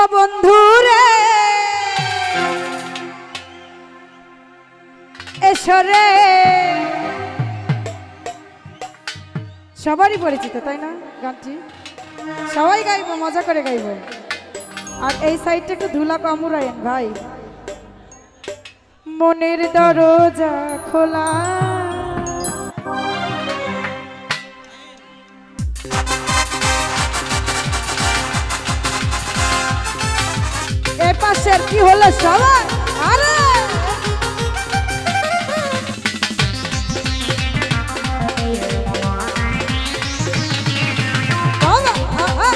ও রে। এসরে সবারই পরিচিত, তাই না গানটি? সবাই গাইব, মজা করে গাইব। আর এই সাইডটা একটু ধুলা কামুরায়েন, ভাই। মনের দরজা খোলা। পাশের কি হলো সবাই আরে বাবা, আ, আ।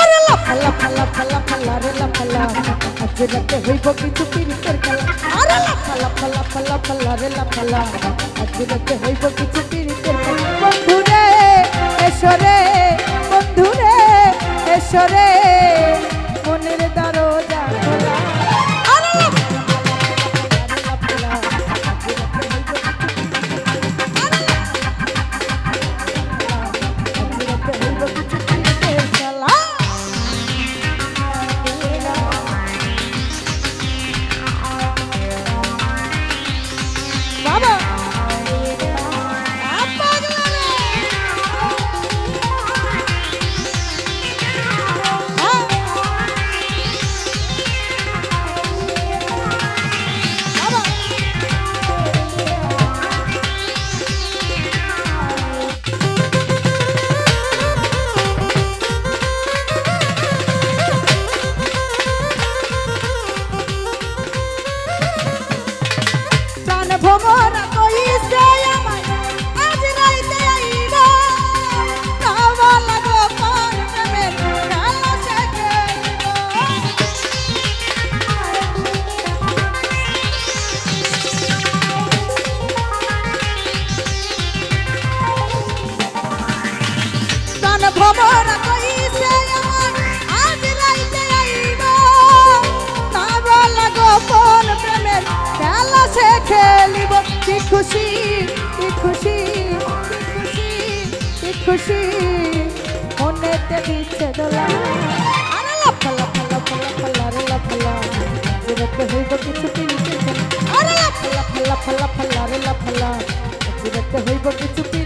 আরে লাফা, লাফা, লাফা, লাফা, লারে লাফা, লাফা। আজ রাতে হইব কিছু পিরিতের খেলা। আরে লাফা, লাফা, লাফা, লাফা, লারে লাফা, লাফা। আজ রাতে হইব কিছু পিরিতের খেলা। বন্ধুরে এসো রে বন্ধুরে এসো কি খুশি কি খুশি খুশি কি খুশি মনেতে দিচ্ছে দোলা আরে লাফা লাফা লাফা লাফা লারে লাফা লা জিরতে হইব কিছু পিরিতে আরে লাফা লাফা লাফা লাফা লারে লাফা লা জিরতে হইব কিছু পিরিতের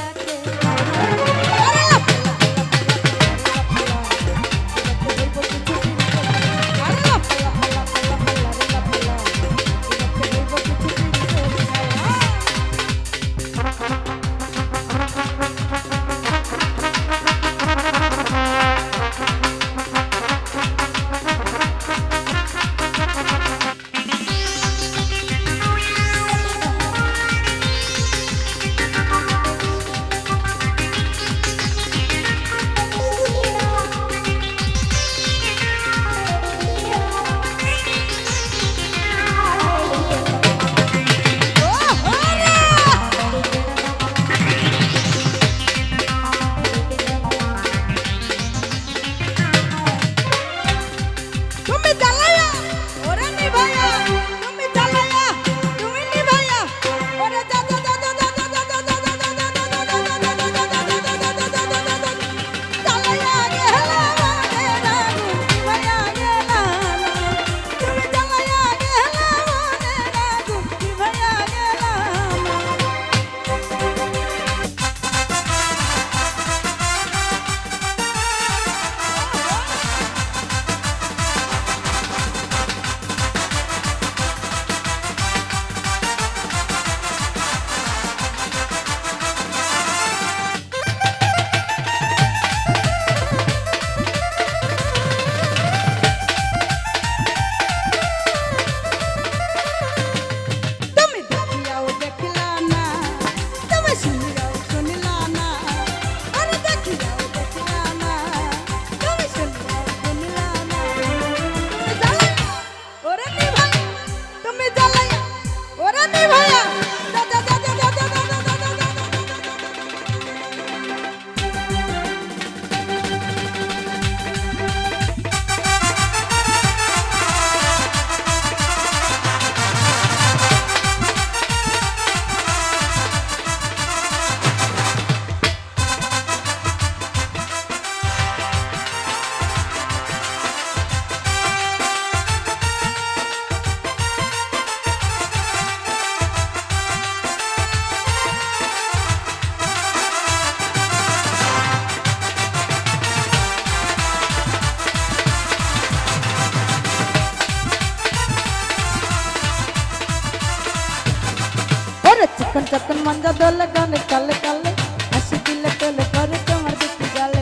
এখন মঞ্জা দোলে গানে, কালে কালে। হাসি দিলে তোলে করে তোমার দুটি গালে।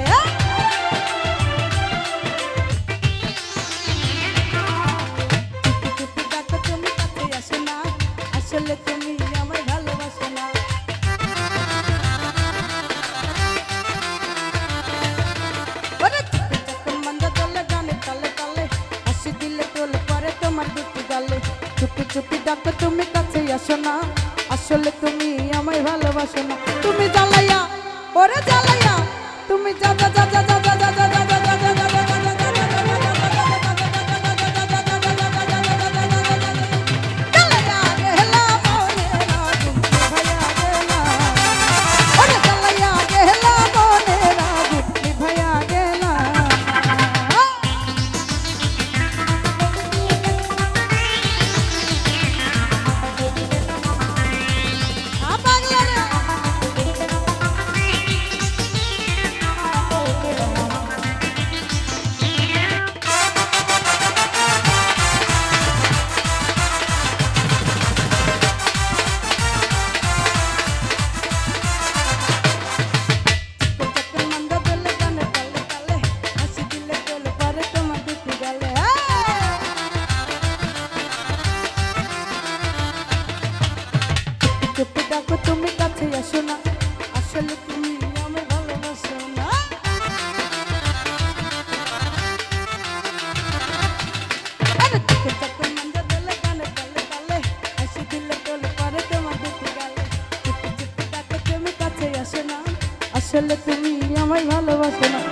তুমি কাছে আসো না? আসলে তুমি আমায় ভালোবাসো না। দিলে তোলে পরে তোমার দুটি গালে। চুপি চুপি ডাকো তুমি কাছে আসো না। আসলে তুমি আমায় ভালোবাসো না। তুমি জ্বালাইয়া ওরে জ্বালাইয়া তুমি যা যা যা ভালোবাসো না।